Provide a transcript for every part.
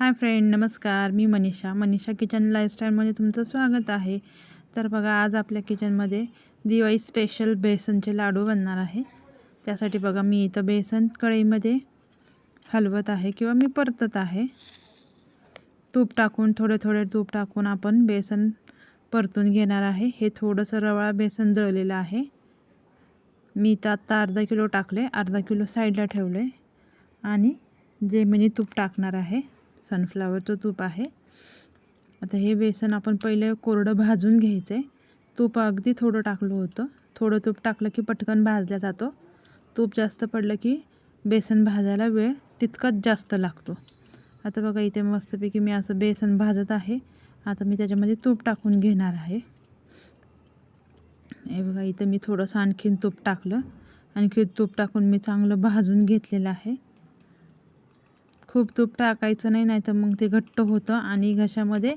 हाय friend नमस्कार. मी Manisha. Manisha kitchen लाईफस्टाईलमध्ये तुमचं स्वागत आहे. तर बघा आज आपल्या किचनमध्ये दिवाळी स्पेशल बेसनचे लाडू बनणार आहे. त्यासाठी बघा मी इथं बेसन कढईमध्ये हलवत आहे किंवा मी परतत आहे. तूप टाकून थोडे थोडे तूप टाकून आपण बेसन परतून घेणार आहे. हे थोडंसं रवाळा बेसन दळलेलं आहे. मी इथं आत्ता अर्धा किलो टाकले. अर्धा किलो साईडला ठेवले. आणि जे मी तूप टाकणार आहे सनफ्लावरचं तूप आहे. आता हे बेसन आपण पहिले कोरडं भाजून घ्यायचं. आहे तूप अगदी थोडं टाकलं होतं. थोडं तूप टाकलं की पटकन भाजल्या जातो. तूप जास्त पडलं की बेसन भाजायला वेळ तितकाच जास्त लागतो. आता बघा इथे मस्तपैकी मी असं बेसन भाजत आहे. आता मी त्याच्यामध्ये तूप टाकून घेणार आहे. हे बघा इथं मी थोडंसं आणखीन तूप टाकलं. आणखी तूप टाकून मी चांगलं भाजून घेतलेलं आहे. खूप तूप टाकायचं नाही नाही तर मग ते घट्ट होतं आणि घशामध्ये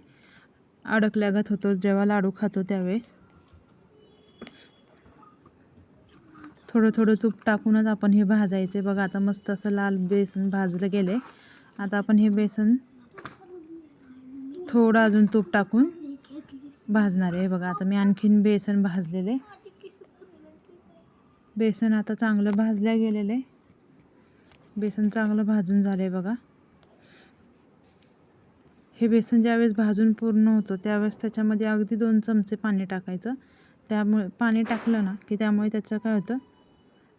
अडकल्यागत होतो जेव्हा लाडू खातो त्यावेळेस. थोडं थोडं तूप टाकूनच आपण हे भाजायचे. बघा आता मस्त असं लाल बेसन भाजलं गेले आता आपण हे बेसन थोडं अजून तूप टाकून भाजणार आहे. बघा आता मी आणखीन बेसन भाजलेले. बेसन आता चांगलं भाजल्या गेलेलं आहे. बेसन चांगलं भाजून झालं आहे बघा. हे बेसन ज्यावेळेस भाजून पूर्ण होतं त्यावेळेस त्याच्यामध्ये अगदी दोन चमचे पाणी टाकायचं. त्यामुळे पाणी टाकलं ना की त्यामुळे त्याचं काय होतं?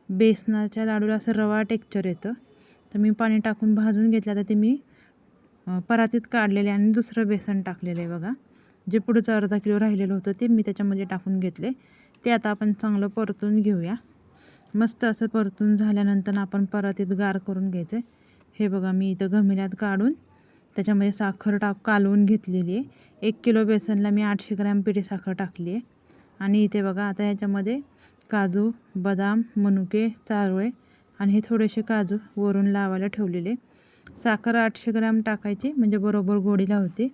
बेसनाच्या लाडूला असं रवा टेक्चर येतं. तर मी पाणी टाकून भाजून घेतलं. तर ते मी परातीत काढलेले आणि दुसरं बेसन टाकलेलं आहे बघा. जे पुढचं अर्धा किलो राहिलेलं होतं ते मी त्याच्यामध्ये टाकून घेतले. ते आता आपण चांगलं परतून घेऊया. मस्त असं परतून झाल्यानंतर आपण परातीत गार करून घ्यायचं हे बघा मी इथं घमिल्यात काढून त्याच्यामध्ये साखर टाक कालवून घेतलेली आहे. एक किलो बेसनला मी आठशे ग्रॅम पिठी साखर टाकली आहे. आणि इथे बघा आता ह्याच्यामध्ये काजू बदाम मनुके चारोळे आणि हे थोडेसे काजू वरून लावायला ठेवलेले साखर आठशे ग्रॅम टाकायची म्हणजे बरोबर गोडीला होते.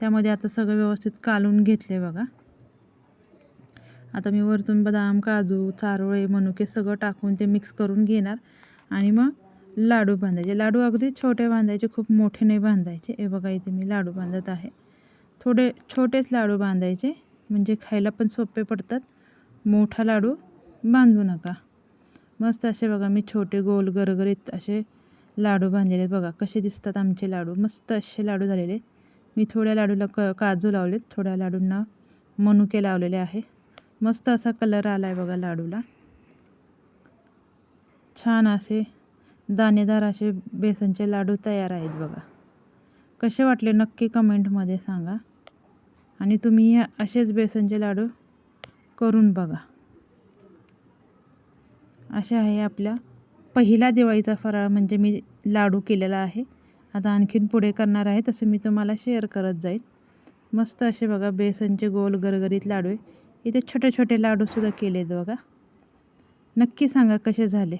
त्यामध्ये आता सगळं व्यवस्थित कालून घेतले बघा. आता मी वरतून बदाम काजू चारोळे मनुके सगळं टाकून ते मिक्स करून घेणार. आणि मग लाडू बांधायचे. लाडू अगदी छोटे बांधायचे खूप मोठे नाही बांधायचे. हे बघा इथे मी लाडू बांधत आहे. थोडे छोटेच लाडू बांधायचे म्हणजे खायला पण सोपे पडतात. मोठा लाडू बांधू नका. मस्त असे बघा मी छोटे गोल गरगरीत असे लाडू बांधलेले बघा. कसे दिसतात आमचे लाडू. मस्त असे लाडू झालेले मी थोड्या लाडूला क काजू लावलेत. थोड्या लाडूंना मनुके लावलेले आहे. मस्त असा कलर आला आहे बघा लाडूला. छान असे दाणेदार असे बेसनचे लाडू तयार आहेत बघा. कसे वाटले नक्की कमेंटमध्ये सांगा. आणि तुम्ही असेच बेसनचे लाडू करून बघा. असे आहे आपल्या पहिला दिवाळीचा फराळ म्हणजे मी लाडू केलेला आहे. आता आणखीन पुढे करणार आहे तसं मी तुम्हाला शेअर करत जाईल मस्त असे बघा बेसनचे गोल गरगरीत लाडू आहे. इथे छोटे छोटे लाडूसुद्धा केले आहेत बघा. नक्की सांगा कसे झाले?